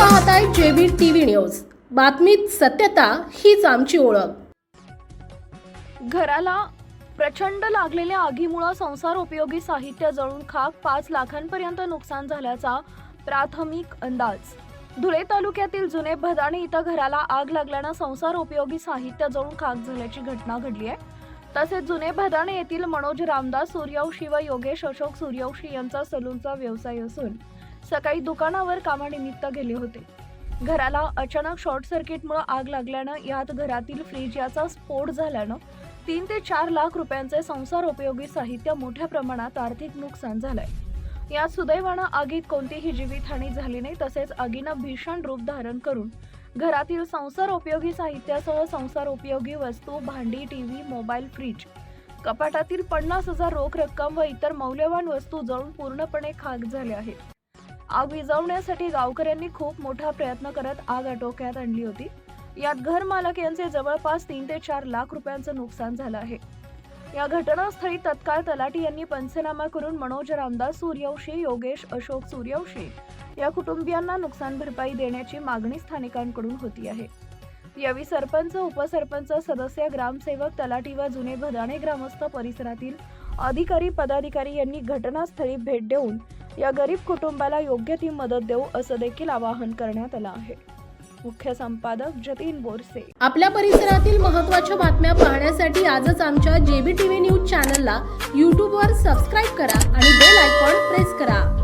पाहताय JB TV news. बातमीत सत्यता हीच आमची ओळख. घराला प्रचंड लागलेल्या आगीमुळे संसार उपयोगी साहित्य जळून खाक पाच लाखांपर्यंत नुकसान झाल्याचा प्राथमिक अंदाज. धुळे तालुक्यातील जुने भदाणे इथं घराला आग लागल्यानं संसार उपयोगी साहित्य जळून खाक झाल्याची घटना घडली आहे. तसेच जुने भदाणे येथील मनोज रामदास सूर्यवंशी व योगेश अशोक सूर्यवंशी यांचा सलूनचा व्यवसाय असून सकाळी दुकानावर कामानिमित्त गेले होते. घराला अचानक शॉर्ट सर्किटमुळे आग लागल्यानं यात घरातील फ्रीज याचा स्फोट झाल्यानं तीन ते चार लाख रुपयांचे संसार उपयोगी साहित्य मोठ्या प्रमाणात आर्थिक नुकसान झालंय. यात सुदैवानं आगीत कोणतीही जीवितहानी झाली नाही तसेच आगीनं भीषण रूप धारण करून घरातील संसार उपयोगी साहित्यासह संसार उपयोगी वस्तू भांडी टीव्ही मोबाईल फ्रीज कपाटातील पन्नास हजार रोख रक्कम व इतर मौल्यवान वस्तू जळून पूर्णपणे खाक झाल्या आहेत. आग विझवण्यासाठी गावकऱ्यांनी खूप मोठा प्रयत्न करत आग आटोक्यात आणली होती. यात घर मालक यांचे जवळपास तीन ते चार लाख रुपयांचं नुकसान झालं आहे. या घटनास्थळी तत्काळ तलाठी यांनी पंचनामा करून मनोज रामदास सूर्यवंशी योगेश अशोक सूर्यवंशी या कुटुंबियांना नुकसान भरपाई देण्याची मागणी स्थानिकांकडून होती आहे. यावेळी सरपंच उपसरपंच सदस्य ग्रामसेवक तलाठी व जुने भदाणे ग्रामस्थ परिसरातील अधिकारी पदाधिकारी यांनी घटनास्थळी भेट देऊन या गरीब कुटुंबाला योग्य ती मदत देऊ असं देखील आवाहन करण्यात आलं आहे. मुख्य संपादक जतीन बोरसे. आपल्या परिसरातील महत्त्वाच्या बातम्या पाहण्यासाठी आजच आमच्या जेबी टीव्ही न्यूज चॅनलला यूट्यूबवर सबस्क्राईब करा आणि बेल आयकॉन प्रेस करा.